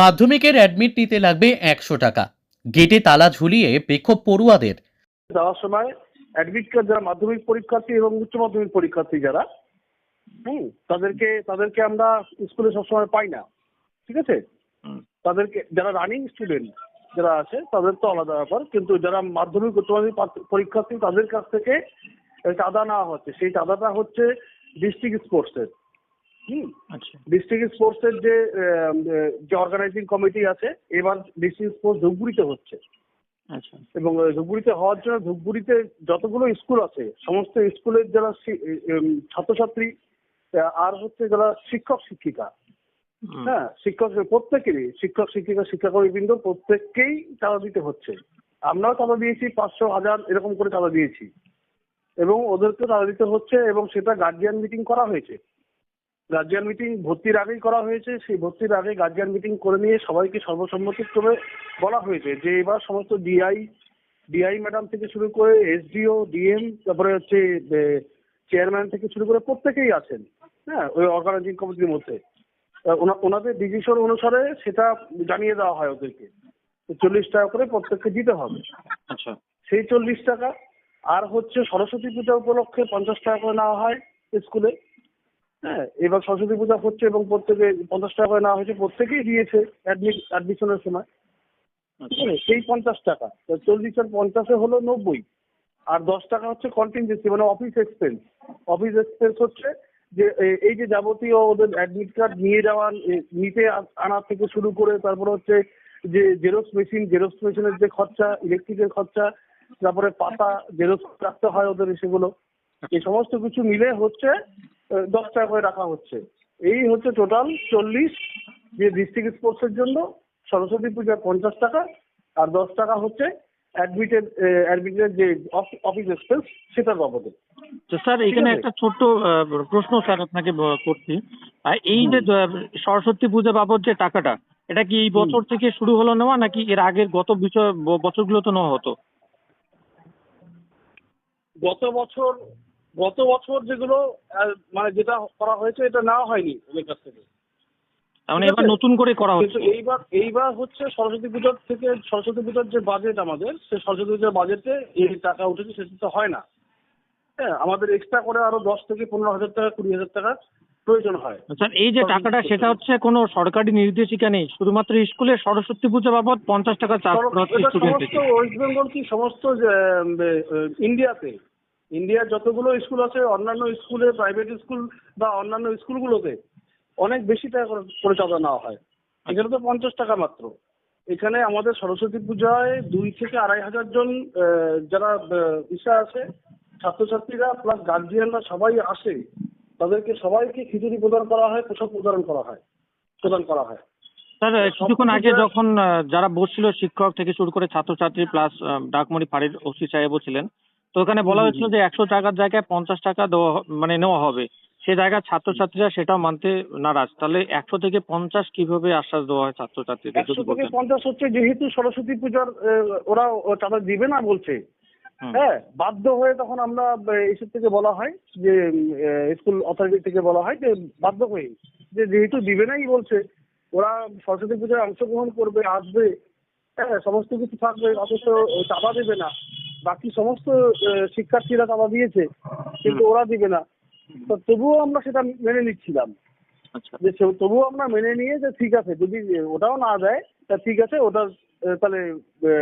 মাধ্যমিকের অ্যাডমিট নিতে লাগবে একশো টাকা। গেটে তালা ঝুলিয়ে বিক্ষোভ পড়ুয়াদের। দেওয়ার সময় অ্যাডমিট কার্ড যারা মাধ্যমিক পরীক্ষার্থী এবং উচ্চ মাধ্যমিক পরীক্ষার্থী যারা হুম তাদেরকে তাদেরকে আমরা স্কুলে সবসময় পাই না। ঠিক আছে? হুম। তাদেরকে যারা রানিং স্টুডেন্ট যারা আছে তাদের তো আলাদা ব্যাপার। কিন্তু যারা মাধ্যমিক উচ্চ মাধ্যমিক পরীক্ষার্থী তাদের কাছ থেকে চাঁদা নেওয়া হচ্ছে। সেই চাঁদাটা হচ্ছে ডিস্ট্রিক্ট স্পোর্টসের হুম। ডিস্ট্রিক্ট স্পোর্টসের যে যে অর্গানাইজিং কমিটি আছে এবার ডিস্ট্রিক্ট স্পোর্টস ধূপগুড়িতে হচ্ছে। আচ্ছা। এবং ধূপগুড়িতে হওয়ার জন্য ধূপগুড়িতে যতগুলো স্কুল আছে সমস্ত স্কুলের যারা ছাত্রছাত্রী আর হচ্ছে যারা শিক্ষক শিক্ষিকা হ্যাঁ শিক্ষক প্রত্যেকেরই শিক্ষক শিক্ষিকা শিক্ষাকর্মীবৃন্দ প্রত্যেককেই চাঁদা দিতে হচ্ছে। আমরাও চাঁদা দিয়েছি পাঁচশো হাজার এরকম করে চাঁদা দিয়েছি। এবং ওদেরকে চাঁদা দিতে হচ্ছে এবং সেটা গার্জিয়ান মিটিং করা হয়েছে। গার্জিয়ান মিটিং ভর্তির আগেই করা হয়েছে। সেই ভর্তির আগে গার্জিয়ান মিটিং করে নিয়ে সবাইকে সর্বসম্মতিক্রমে বলা হয়েছে যে এবার সমস্ত ডিআই ডিআই ম্যাডাম থেকে শুরু করে এসডিও ডিএম তারপরে হচ্ছে চেয়ারম্যান থেকে শুরু করে প্রত্যেকেই আছেন। হ্যাঁ ওই অর্গানাইজিং কমিটির মধ্যে। ওনাদের ডিসিশন অনুসারে সেটা জানিয়ে দেওয়া হয় ওদেরকে। চল্লিশ টাকা করে প্রত্যেককে দিতে হবে। আচ্ছা। সেই চল্লিশ টাকা আর হচ্ছে সরস্বতী পূজা উপলক্ষে পঞ্চাশ টাকা করে নেওয়া হয় স্কুলে। হ্যাঁ এবার সরস্বতী পূজা হচ্ছে এবং প্রত্যেকে পঞ্চাশ টাকা করে নেওয়া হয়েছে প্রত্যেকেই দিয়েছে অ্যাডমিশনের সময়। আছে সেই পঞ্চাশ টাকা। চল্লিশ আর পঞ্চাশে হলো নব্বই। আর দশ টাকা হচ্ছে কন্টিনজেন্সি মানে অফিস এক্সপেন্স অফিস এক্সপেন্স হচ্ছে যে এই যে যাবতীয় ওদের অ্যাডমিট কার্ড নিয়ে যাওয়ার এ, নিতে আনা থেকে শুরু করে তারপরে হচ্ছে যে জেরক্স মেশিন জেরক্স মেশিনের যে খরচা ইলেকট্রিকের খরচা তারপরে পাতা জেরক্স রাখতে হয় ওদের সেগুলো। এই সমস্ত কিছু মিলে হচ্ছে দশ টাকা করে রাখা হচ্ছে। এই হচ্ছে টোটাল চল্লিশ যে ডিস্ট্রিক্ট স্পোর্টসের জন্য সরস্বতী পূজার পঞ্চাশ টাকা আর দশ টাকা হচ্ছে যে অফিস এক্সপেন্স সেটার বাবদে। তো স্যার এখানে একটা ছোট্ট প্রশ্ন স্যার আপনাকে করছি। এই যে সরস্বতী পূজা বাবদ যে টাকাটা এটা কি এই বছর থেকে শুরু হলো নেওয়া নাকি এর আগের গত বছরগুলো তো নেওয়া হতো? গত বছর গত বছর যেগুলো মানে যেটা করা হয়েছে এটা নেওয়া হয়নি ওদের কাছ থেকে। মানে এবার নতুন করে করা হচ্ছে। এইবার এইবার হচ্ছে সরস্বতী পুজোর থেকে সরস্বতী পুজোর যে বাজেট আমাদের সেই সরস্বতী পুজোর বাজেটে এই টাকা উঠেছে সেটা তো হয় না। হ্যাঁ আমাদের এক্সট্রা করে আরও দশ থেকে পনেরো হাজার টাকা কুড়ি হাজার টাকা প্রয়োজন হয়। স্যার এই যে টাকাটা সেটা হচ্ছে কোনো সরকারি নির্দেশিকা নেই শুধুমাত্র স্কুলে সরস্বতী পূজা বাবদ পঞ্চাশ টাকা চার্জ করা হচ্ছে সমস্ত ওয়েস্ট বেঙ্গল কি সমস্ত ইন্ডিয়াতে ইন্ডিয়ার যতগুলো স্কুল আছে অন্যান্য স্কুলে প্রাইভেট স্কুল বা অন্যান্য স্কুলগুলোতে অনেক বেশি টাকা করে- চাঁদা নেওয়া হয়। এখানে তো পঞ্চাশ টাকা মাত্র। এখানে আমাদের সরস্বতী পূজায় দুই থেকে আড়াই হাজার জন যারা ইসা আছে ছাত্রছাত্রীরা প্লাস গার্জিয়ানরা সবাই আসে। তাদেরকে সবাইকে খিচুড়ি প্রদান করা হয় পোশাক প্রদান করা হয় প্রদান করা হয়। স্যার কিছুক্ষণ আগে যখন যারা বসছিল শিক্ষক থেকে শুরু করে ছাত্রছাত্রী প্লাস ডাকমণি ফাঁড়ির ওসি সাহেবও ছিলেন তো ওখানে বলা হয়েছিল যে একশো টাকার জায়গায় পঞ্চাশ টাকা দেওয়া মানে নেওয়া হবে। সে জায়গায় ছাত্রছাত্রীরা সেটাও মানতে নারাজ। তাহলে একশো থেকে পঞ্চাশ কীভাবে আশ্বাস দেওয়া হয় ছাত্রছাত্রীদের একশো থেকে পঞ্চাশ হচ্ছে যেহেতু সরস্বতী পূজার ওরা চাঁদা দিবে না বলছে। হ্যাঁ বাধ্য হয়ে তখন আমরা এসব থেকে বলা হয় যে স্কুল অথরিটি থেকে বলা হয় যে বাধ্য হয়ে যে যেহেতু দিবে নাই বলছে ওরা সরস্বতী পূজায় অংশগ্রহণ করবে আসবে হ্যাঁ সমস্ত কিছু থাকবে অথচ চাঁদা দেবে না। বাকি সমস্ত শিক্ষার্থীরা চাঁদা দিয়েছে কিন্তু ওরা দিবে না। তো তবুও আমরা সেটা মেনে নিচ্ছিলাম। আচ্ছা। যে তবুও আমরা মেনে নিয়ে যে ঠিক আছে যদি ওটাও না দেয় তা ঠিক আছে ওটা তাহলে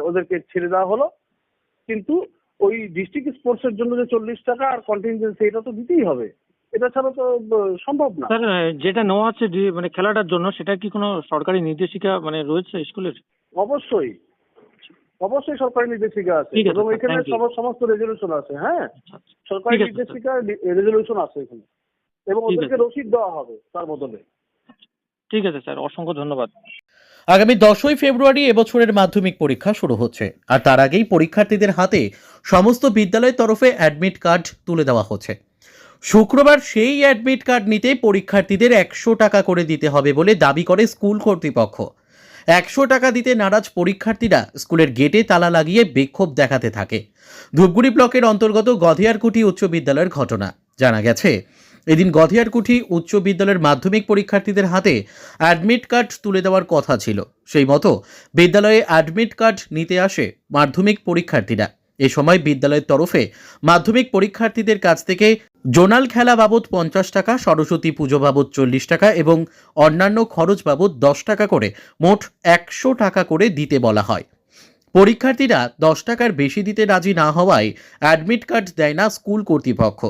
ওদেরকে ছেড়ে দেওয়া হলো। কিন্তু ওই ডিস্ট্রিক্ট স্পোর্টসের জন্য যে চল্লিশ টাকা আর কন্টিনজেন্সি এটা তো দিতেই হবে। এটা ছাড়া তো সম্ভব না। স্যার যেটা নেওয়া হচ্ছে যে মানে খেলাটার জন্য সেটা কি কোনো সরকারি নির্দেশিকা মানে রয়েছে স্কুলের? অবশ্যই। অবশ্যই সরকারি নির্দেশিকা আছে এবং এখানে সমস্ত রেজলিউশন আছে হ্যাঁ? আচ্ছা আচ্ছা। সরকারি। নির্দেশিকা রেজলিউশন আছে এখানে। এবং ওদেরকে রসিদ দেওয়া হবে তার বদলে। ঠিক আছে স্যার অসংখ্য ধন্যবাদ। আগামী দশই ফেব্রুয়ারি এবছরের মাধ্যমিক পরীক্ষা শুরু হচ্ছে। আর তার আগেই পরীক্ষার্থীদের হাতে সমস্ত বিদ্যালয়ের তরফে অ্যাডমিট কার্ড তুলে দেওয়া হচ্ছে। শুক্রবার সেই অ্যাডমিট কার্ড নিতে পরীক্ষার্থীদের একশো টাকা করে দিতে হবে বলে দাবি করে স্কুল কর্তৃপক্ষ। একশো টাকা দিতে নারাজ পরীক্ষার্থীরা স্কুলের গেটে তালা লাগিয়ে বিক্ষোভ দেখাতে থাকে। ধূপগুড়ি ব্লকের অন্তর্গত গধিয়ারকুটি উচ্চ বিদ্যালয়ের ঘটনা। জানা গেছে, এদিন গধিয়ারকুঠি উচ্চ বিদ্যালয়ের মাধ্যমিক পরীক্ষার্থীদের হাতে অ্যাডমিট কার্ড তুলে দেওয়ার কথা ছিল। সেই মতো বিদ্যালয়ে অ্যাডমিট কার্ড নিতে আসে মাধ্যমিক পরীক্ষার্থীরা। এ সময় বিদ্যালয়ের তরফে মাধ্যমিক পরীক্ষার্থীদের কাছ থেকে জোনাল খেলা বাবদ পঞ্চাশ টাকা, সরস্বতী পুজো বাবদ চল্লিশ টাকা এবং অন্যান্য খরচ বাবদ দশ টাকা করে, মোট একশো টাকা করে দিতে বলা হয়। পরীক্ষার্থীরা দশ টাকার বেশি দিতে রাজি না হওয়ায় অ্যাডমিট কার্ড দেয় না স্কুল কর্তৃপক্ষ।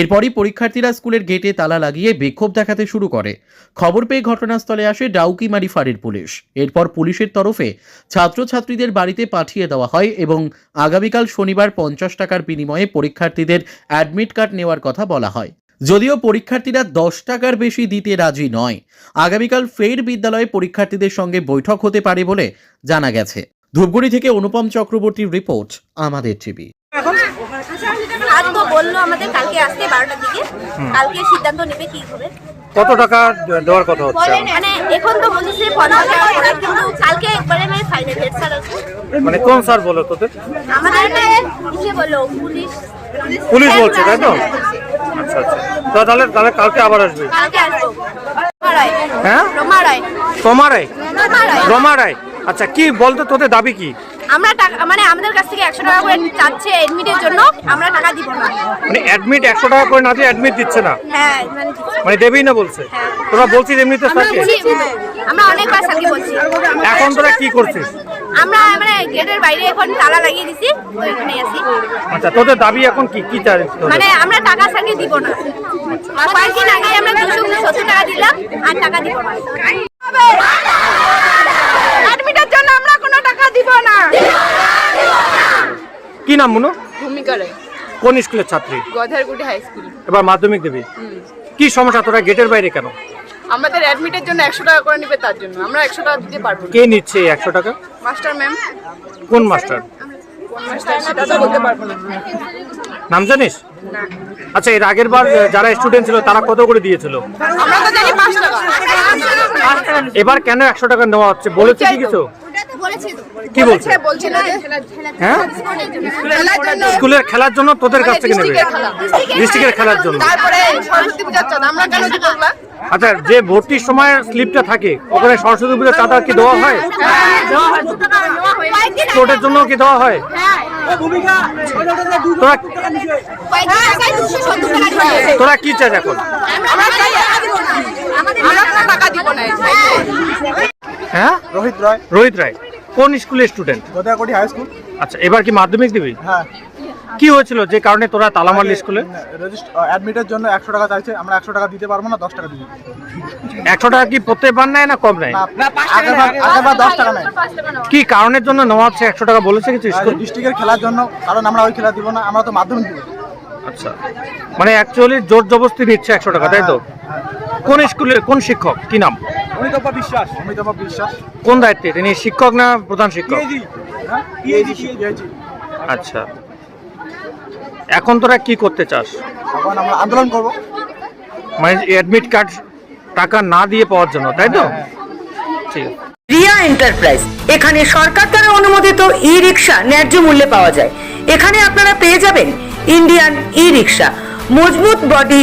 এরপরই পরীক্ষার্থীরা স্কুলের গেটে তালা লাগিয়ে বিক্ষোভ দেখাতে শুরু করে। খবর পেয়ে ঘটনাস্থলে আসে ডাউকিমারি ফাঁড়ির পুলিশ। এরপর পুলিশের তরফে ছাত্রছাত্রীদের বাড়িতে পাঠিয়ে দেওয়া হয় এবং আগামীকাল শনিবার পঞ্চাশ টাকার বিনিময়ে পরীক্ষার্থীদের অ্যাডমিট কার্ড নেওয়ার কথা বলা হয়। যদিও পরীক্ষার্থীরা দশ টাকার বেশি দিতে রাজি নয়, আগামীকাল ফের বিদ্যালয়ে পরীক্ষার্থীদের সঙ্গে বৈঠক হতে পারে বলে জানা গেছে। ধূপগুড়ি থেকে অনুপম চক্রবর্তীর রিপোর্ট আমাদের টিভি। আজ তো বলল আমাদের কালকে আসতে বারোটার দিকে। কালকে সিদ্ধান্ত নেবে কি হবে। কত টাকা দেওয়ার কথা হচ্ছে মানে এখন তো বলছে পঞ্চাশ টাকা কিন্তু কালকে একবারে মানে ফাইনাল ডেট স্যার মানে কোন স্যার বলো তোদের? আমাদের ইসে বলল পুলিশ। পুলিশ বলছে তাই তো? আচ্ছা আচ্ছা। তাহলে তাহলে কালকে আবার আসবে। কালকে আসব। হ্যাঁ? রমা রায়? রমা রায়। রমা রায়? আচ্ছা কি বলতো তোদের দাবি কি? আমরা টাকা মানে আমাদের কাছ থেকে একশো টাকা করে চাচ্ছে এডমিটের জন্য আমরা টাকা দিব না। মানে অ্যাডমিট একশো টাকা করে না দিয়ে অ্যাডমিট দিচ্ছে না? হ্যাঁ মানে। মানে দেবেই না বলছে? তোরা বলছিস এমনিতে আমরা স্যারকে? বলছি আমরা অনেকবার স্যারকে বলছি। এখন তোরা কি করছিস? আমরা মানে গেটের বাইরে এখন তালা লাগিয়ে দিছি তো এখানে আছি। আচ্ছা তোদের দাবি এখন কি? কি চাই মানে আমরা টাকা স্যারকে দিব না। আর কয়েকদিন আগে আমরা দুশো সত্তর টাকা দিলাম আর টাকা দিব না অ্যাডমিটের জন্য আমরা কোনো টাকা দিব না কি নাম মুনু ভূমিকা রায় কোন স্কুলের ছাত্রী? গধারগুটি হাই স্কুল। এবার মাধ্যমিক দেবী। কি সমস্যা? তোরা গেটের বাইরে কেন? আমাদের অ্যাডমিটের জন্য একশো টাকা করে নেবে তার জন্য। আমরা একশো টাকা দিতে পারব না। কে নিচ্ছে একশো টাকা? Master ma'am. কোন মাস্টার? কোন মাস্টার সেটা তো বলতে পারব না। নাম জানিস? আচ্ছা এর আগের বার যারা স্টুডেন্ট ছিল তারা কত করে দিয়েছিল? আমরা তো জানি পাঁচ টাকা। এবার কেন একশো টাকা নেওয়া হচ্ছে? বলেছে কি কিছু? কি বলছে হ্যাঁ? স্কুলের খেলার জন্য তোদের কাছ থেকে নেবে। ডিস্ট্রিক্টের খেলার জন্য? আচ্ছা যে ভর্তির সময় স্লিপটা থাকে ওখানে সরস্বতী পুজোর চাঁদা কি দেওয়া হয়? চোটের জন্য কি দেওয়া হয়? তোরা কি চাস এখন? আমরা টাকা দিব না। হ্যাঁ? রোহিত রায়। রোহিত রায়। কোন স্কুলের স্টুডেন্ট গোদাকুটি হাই স্কুল আচ্ছা এবার কি মাধ্যমিক দিবি? হ্যাঁ। কি হয়েছিল যে কারণে তোরা তালা মারলি স্কুলে? অ্যাডমিটের জন্য একশো টাকা চাইছে আমরা একশো টাকা দিতে পারব না দশ টাকা দিবি। একশো টাকা কি প্রত্যেকবার নেয় না কম নেয়? আগেরবার আগেরবার দশ টাকা নেয়। কি কারণের জন্য নেওয়া হচ্ছে একশো টাকা বলেছে কিছু স্কুল? ডিস্ট্রিক্টের খেলার জন্য কারণ আমরা ওই খেলা দিব না আমরা তো মাধ্যমিক দিব। আচ্ছা। মানে অ্যাকচুয়ালি জোর জবরদস্তি নিচ্ছে একশো টাকা তাই তো? কোন স্কুলের কোন শিক্ষক? কি নাম? অমিতাভ বিশ্বাস? অমিতাভ বিশ্বাস। কোন দায়িত্বে? তিনি শিক্ষক না প্রধান শিক্ষক? হ্যাঁ? আচ্ছা। এখন তোরা কি করতে চাস? এখন আমরা আন্দোলন করব। মানে অ্যাডমিট কার্ড টাকা না দিয়ে পাওয়ার জন্য তাই তো? ঠিক আছে। রিয়া এন্টারপ্রাইজ। এখানে সরকার দ্বারা অনুমোদিত ই রিক্সা ন্যায্য মূল্যে পাওয়া যায়। এখানে আপনারা পেয়ে যাবেন ইন্ডিয়ান ই রিক্সা মজবুত বডি